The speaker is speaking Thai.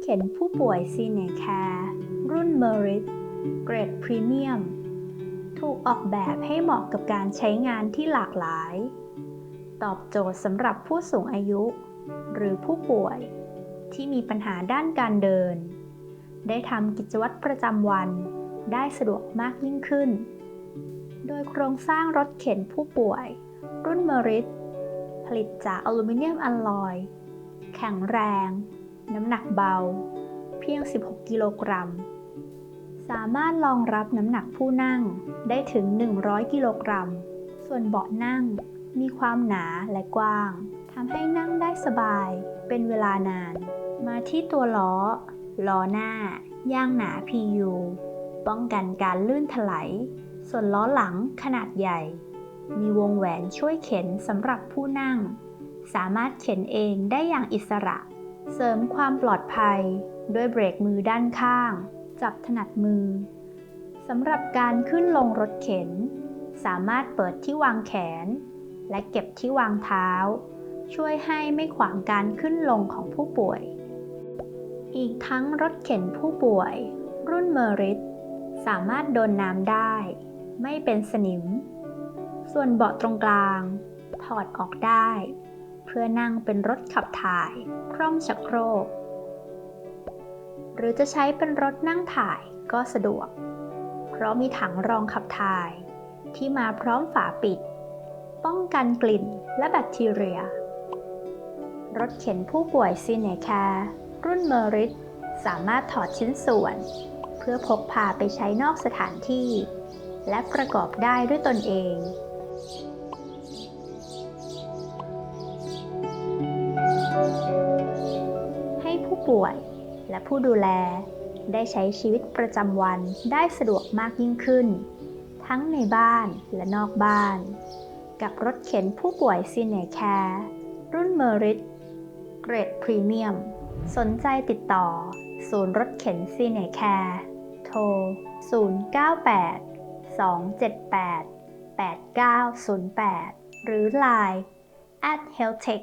เข็นผู้ป่วยซีเนแคร์รุ่นเมอริ t เกรดพรีเมียม ถูกออกแบบให้เหมาะกับการใช้งานที่หลากหลาย ตอบโจทย์สำหรับผู้สูงอายุ หรือผู้ป่วยที่มีปัญหาด้านการเดิน ได้ทำกิจวัตรประจำวันได้สะดวกมากยิ่งขึ้น โดยโครงสร้างรถเข็นผู้ป่วย รุ่นเมอริ t ผลิตจากอลูมิเนียมอลลอย แข็งแรง น้ำหนักเบา เพียง 16 กิโลกรัม สามารถรองรับน้ำหนักผู้นั่งได้ถึง 100 กิโลกรัม ส่วนเบาะนั่งมีความหนาและกว้างทำให้นั่งได้สบายเป็นเวลานาน มาที่ตัวล้อ ล้อหน้า ย่างหนา PU ป้องกันการลื่นถลายส่วนล้อหลังขนาดใหญ่ มีวงแหวนช่วยเข็นสำหรับผู้นั่ง สามารถเข็นเองได้อย่างอิสระ เสริมความปลอดภัยด้วยเบรกมือด้านข้าง จับถนัดมือสำหรับการขึ้นลงรถเข็น สามารถเปิดที่วางแขน และเก็บที่วางเท้า ช่วยให้ไม่ขวางการขึ้นลงของผู้ป่วย อีกทั้งรถเข็นผู้ป่วย รุ่นเมอริ t สามารถโดนน้ำได้ ไม่เป็นสนิม ส่วนเบาะตรงกลาง ถอดออกได้ เพื่อนั่งเป็นรถขับถ่ายคล่อมชักโครก หรือจะใช้เป็นรถนั่งถ่ายก็สะดวก เพราะมีถังรองขับถ่าย ที่มาพร้อมฝาปิด ป้องกันกลิ่นและแบคทีเรีย รถเข็นผู้ป่วยซีเนแคร์รุ่นเมอริ t สามารถถอดชิ้นส่วน เพื่อพกพาไปใช้นอกสถานที่ และประกอบได้ด้วยตนเอง ให้ผู้ป่วยและผู้ดูแลได้ใช้ชีวิตประจำวันได้สะดวกมากยิ่งขึ้น ทั้งในบ้านและนอกบ้าน กับรถเข็นผู้ป่วยซีเนแคร์รุ่นเมอริ t เกรดพรีเมียม สนใจติดต่อ ศูนย์รถเข็นซีเนแคร์โทร 098 278 8908 หรือ Line at healthtech